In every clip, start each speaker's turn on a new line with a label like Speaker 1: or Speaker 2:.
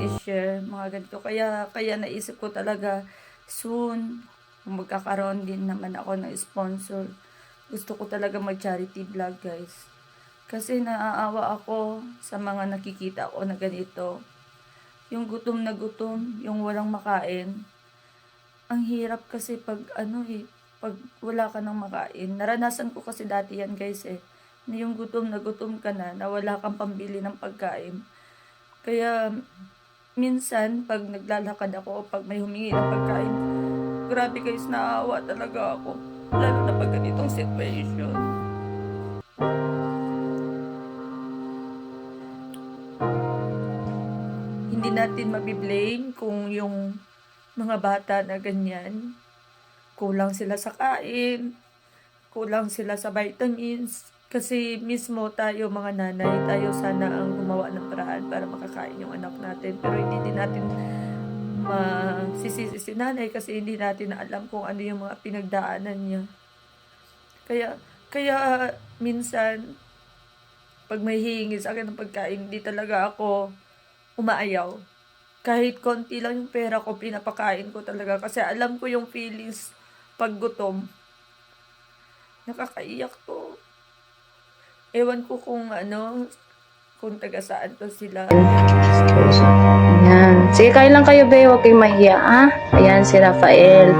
Speaker 1: i-share, mga ganito. Kaya, kaya naisip ko talaga soon, magkakaroon din naman ako ng sponsor. Gusto ko talaga mag-charity vlog, guys. Kasi naaawa ako sa mga nakikita ko na ganito. Yung gutom na gutom, yung walang makain. Ang hirap kasi pag ano eh, pag wala ka nang makain. Naranasan ko kasi dati yan guys eh. Na yung gutom na gutom ka na, na wala kang pambili ng pagkain. Kaya minsan pag naglalakad ako o pag may humingi ng pagkain, grabe guys, naawa talaga ako. Lalo na pag ganitong situation. Hindi natin mabiblame kung yung mga bata na ganyan, kulang sila sa kain, kulang sila sa vitamins. Kasi mismo tayo mga nanay, tayo sana ang gumawa ng paraan para makakain yung anak natin. Pero hindi din natin masisisi si nanay kasi hindi natin alam kung ano yung mga pinagdaanan niya. Kaya, kaya minsan, pag may hihingi sa akin ng pagkain, hindi talaga ako umaayaw. Kahit konti lang yung pera ko, pinapakain ko talaga. Kasi alam ko yung feelings pag gutom. Nakakaiyak to. Ewan ko kung ano, kung taga saan to sila.
Speaker 2: Ayan. Sige, kain lang kayo, be. Huwag kayong mahiya, ha? Ayan, si Rafael.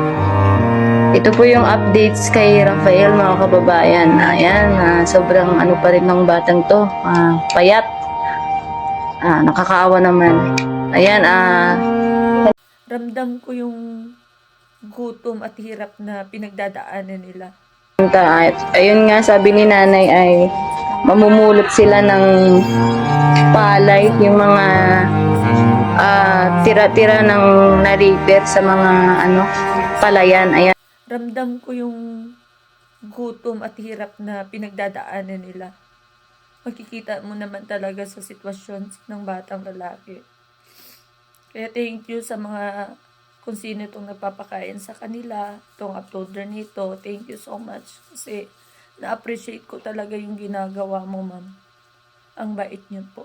Speaker 2: Ito po yung updates kay Rafael, mga kababayan. Ayan, ah, sobrang ano pa rin ng batang to. Ah, payat. Ah, nakakaawa naman. Ayan, ah,
Speaker 1: Ramdam ko yung gutom at hirap na pinagdadaanan nila.
Speaker 2: At ayun nga sabi ni nanay ay mamumulot sila ng palay yung mga ah, tira-tira ng na-repair sa mga ano palayan ayan
Speaker 1: Ramdam ko yung gutom at hirap na pinagdadaanan nila. Makikita mo naman talaga sa sitwasyon ng batang lalaki. Kaya thank you sa mga kung sino itong nagpapakain sa kanila, itong uploader nito. Thank you so much. Kasi na-appreciate ko talaga yung ginagawa mo, ma'am. Ang bait niyo po.